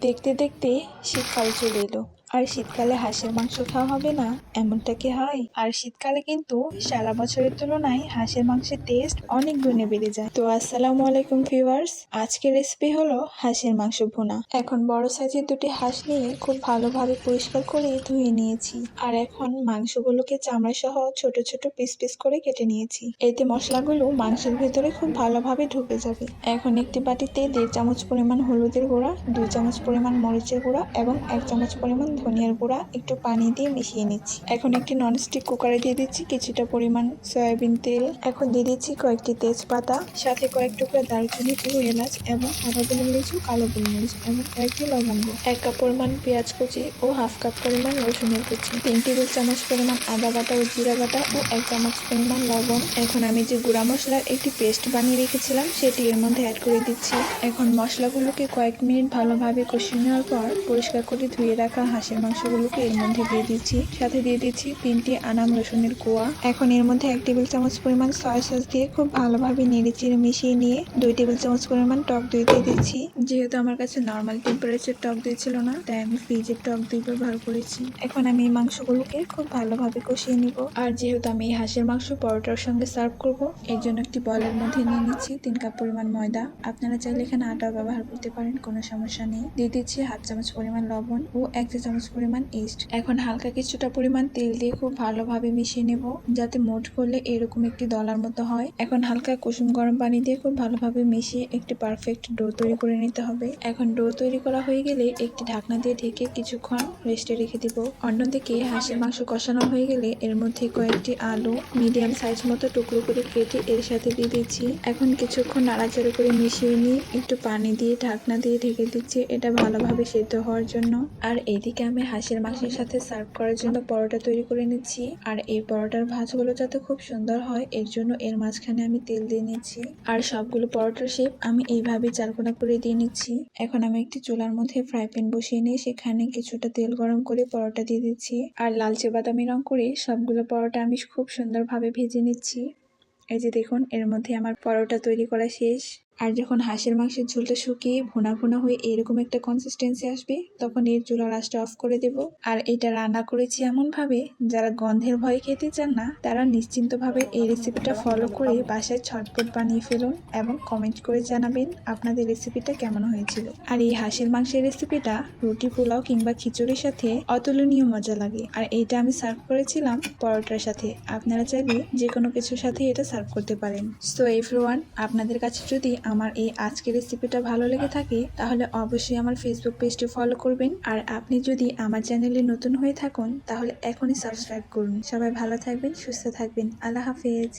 দেখতে দেখতে শীতকাল চলে এলো। আর শীতকালে হাঁসের মাংস খাওয়া হবে না, এমনটা কি হয়? আর শীতকালে কিন্তু সারা বছরের তুলনায় হাঁসের মাংসের টেস্ট অনেক গুণে বেড়ে যায়। তো আসসালামু আলাইকুম ভিউয়ার্স আজকের রেসিপি হলো হাঁসের মাংস ভুনা। এখন বড় সাইজের দুটি হাঁস নিয়ে খুব ভালোভাবে পরিষ্কার করে ধুয়ে নিয়েছি। আর এখন মাংসগুলোকে চামড়া সহ ছোট ছোট পিস পিস করে কেটে নিয়েছি। এতে মশলাগুলো মাংসের ভেতরে খুব ভালোভাবে ঢুকে যাবে। এখন একটি বাটিতে দেড় চামচ পরিমাণ হলুদের গুঁড়া, দুই চামচ পরিমাণ মরিচের গুঁড়া এবং এক চামচ পরিমাণ ধনিয়ার গুঁড়া, একটু পানি দিয়ে মিশিয়ে নিচ্ছি। এখন একটি ননস্টিক কুকারে দিয়ে দিচ্ছি, কিছুটা পরিমাণ সয়াবিন তেল। এখন দিয়ে দিচ্ছি কয়েকটি তেজপাতা, সাথে কয়েক টুকরা দারুচিনি ও এলাচ এবং সাদা গোলমরিচ ও কালো গোলমরিচ এবং কয়েকটি লবঙ্গ। এক কাপ পরিমাণ পেঁয়াজ কুচি ও হাফ কাপ পরিমাণ রসুনের কুচি। তিন টেবিল চামচ পরিমাণ আদা বাটা ও জিরা বাটা ও এক চামচ পরিমাণ লবণ। এখন আমি যে গুঁড়া মশলার একটি পেস্ট বানিয়ে রেখেছিলাম, সেটি এর মধ্যে অ্যাড করে দিচ্ছি। এখন মশলাগুলোকে কয়েক মিনিট ভালোভাবে কষিয়ে নেওয়ার পর পরিষ্কার করে ধুয়ে রাখা হাঁসের মাংসগুলোকে এর মধ্যে দিয়ে দিচ্ছি। সাথে দিয়ে দিচ্ছি তিনটি আনাম রসুনের কোয়া। এখন এর মধ্যে এক টেবিল চামচ পরিমাণ সয়া সস দিয়ে খুব ভালোভাবে নেড়ে চেড়ে মিশিয়ে নিয়ে দুই টেবিল চামচ পরিমাণ টক দই দিয়ে দিচ্ছি। যেহেতু আমার কাছে নর্মাল টেম্পারেচার টক দই ছিল না, তাই আমি ফ্রিজের টক দই ব্যবহার করেছি। এখন আমি এই মাংসগুলোকে খুব ভালোভাবে কষিয়ে নিব। আর যেহেতু আমি এই হাঁসের মাংস পরোটার সঙ্গে সার্ভ করব, এর জন্য একটি বলের মধ্যে নিয়ে নিচ্ছি তিন কাপ পরিমাণ ময়দা। আপনারা চাইলে এখানে আটা ব্যবহার করতে পারেন, কোনো সমস্যা নেই। দিয়ে দিচ্ছি হাফ চামচ পরিমাণ লবণ ও এক চা চামচ পরিমাণ ইস্ট এখন হালকা কিছুটা পরিমাণ তেল দিয়ে খুব ভালোভাবে মিশিয়ে নেব, যাতে মোট করলে এরকম একটি দলার মতো হয়। এখন হালকা কুসুম গরম পানি দিয়ে খুব ভালোভাবে মিশিয়ে একটি পারফেক্ট ডো তৈরি করে নিতে হবে। এখন ডো তৈরি করা হয়ে গেলে একটি ঢাকনা দিয়ে ঢেকে কিছুক্ষণ রেস্টে রেখে দিব। অন্যদিকে হাঁসের মাংস কষানো হয়ে গেলে এর মধ্যে কয়েকটি আলু মিডিয়াম সাইজ মতো টুকরো করে কেটে এর সাথে দিয়ে দিচ্ছি। এখন কিছুক্ষণ নাড়াচাড়া করে মিশিয়ে নিয়ে একটু পানি দিয়ে ঢাকনা দিয়ে ঢেকে দিচ্ছি। এটা ভালোভাবে সেদ্ধ হওয়ার জন্য। আর এদিকে আমি হাঁসের মাংসের সাথে সার্ভ করার জন্য পরোটা তৈরি করে নিচ্ছি। আর এই পরোটার ভাঁজগুলো যাতে খুব সুন্দর হয়, এর জন্য এর মাঝখানে আমি তেল দিয়ে নিচ্ছি। আর সবগুলো পরোটার শেপ আমি এইভাবে চারকোনা করে দিয়ে নিচ্ছি। এখন আমি একটি চুলার মধ্যে ফ্রাই প্যান বসিয়ে নিয়ে সেখানে কিছুটা তেল গরম করে পরোটা দিয়ে দিচ্ছি। আর লালচে বাদামি রং করে সবগুলো পরোটা আমি খুব সুন্দরভাবে ভেজে নিচ্ছি। এই যে দেখুন, এর মধ্যে আমার পরোটা তৈরি করা শেষ। আর যখন হাঁসের মাংসের ঝোলটা শুকিয়ে ভুনা ভুনা হয়ে এরকম একটা কনসিস্টেন্সি আসবে, তখন এর চুলার আঁচটা অফ করে দেব। আর এটা রান্না করেছি এমনভাবে, যারা গন্ধের ভয় খেতে চান না, তারা নিশ্চিন্তভাবে এই রেসিপিটা ফলো করে বাসায় ছটপট বানিয়ে ফেলুন এবং কমেন্ট করে জানাবেন আপনাদের রেসিপিটা কেমন হয়েছিল। আর এই হাঁসের মাংসের রেসিপিটা রুটি, পোলাও কিংবা খিচুড়ির সাথে অতুলনীয় মজা লাগে। আর এইটা আমি সার্ভ করেছিলাম পরোটার সাথে। আপনারা চাইলে যে কোনো কিছুর সাথে এটা সার্ভ করতে পারেন। সো এভরিওয়ান আপনাদের কাছে যদি আমার এই আজকের রেসিপিটা ভালো লেগে থাকে, তাহলে অবশ্যই আমার ফেসবুক পেজটি ফলো করবেন। আর আপনি যদি আমার চ্যানেলে নতুন হয়ে থাকুন, তাহলে এখনই সাবস্ক্রাইব করুন। সবাই ভালো থাকবেন, সুস্থ থাকবেন। আল্লাহ হাফেজ।